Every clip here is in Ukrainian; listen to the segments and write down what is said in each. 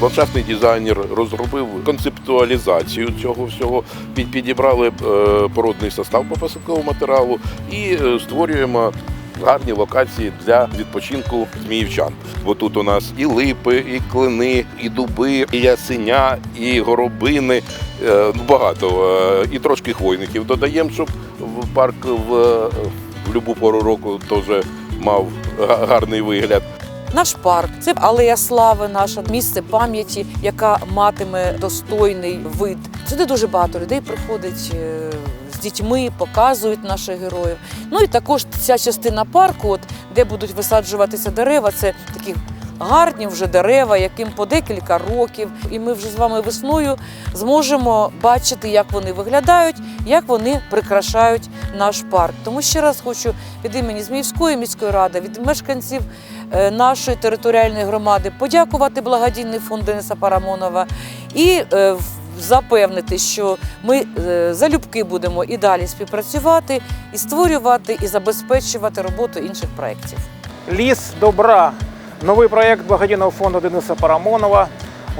Ландшафтний дизайнер розробив концептуалізацію цього всього. Під- Підібрали е, породний состав по посадковому матеріалу і е, створюємо гарні локації для відпочинку зміївчан. Бо тут у нас і липи, і клини, і дуби, і ясеня, і горобини. е, Ну, багато. І трошки хвойників додаємо, щоб парк в, в любу пору року теж мав гарний вигляд. Наш парк це алея слави, наше місце пам'яті, яка матиме достойний вид. Сюди дуже багато людей приходить е, з дітьми, показують наших героїв. Ну і також ця частина парку, от де будуть висаджуватися дерева, це такі. Гарні вже дерева, яким по декілька років, і ми вже з вами весною зможемо бачити, як вони виглядають, як вони прикрашають наш парк. Тому ще раз хочу від імені Зміївської міської ради, від мешканців е, нашої територіальної громади подякувати благодійний фонд Дениса Парамонова і е, запевнити, що ми е, залюбки будемо і далі співпрацювати, і створювати, і забезпечувати роботу інших проєктів. Ліс добра. Новий проєкт благодійного фонду Дениса Парамонова,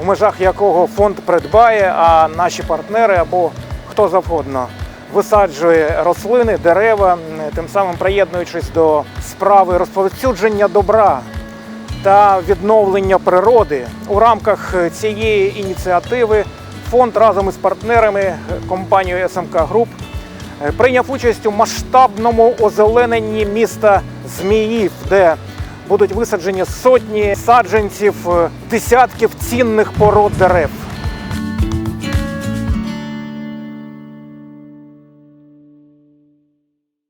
у межах якого фонд придбає, а наші партнери або хто завгодно висаджує рослини, дерева, тим самим приєднуючись до справи розповсюдження добра та відновлення природи. У рамках цієї ініціативи фонд разом із партнерами е, компанією СМК Груп е, прийняв участь у масштабному озелененні міста Зміїв, де будуть висаджені сотні саджанців, е, десятків цінних пород дерев.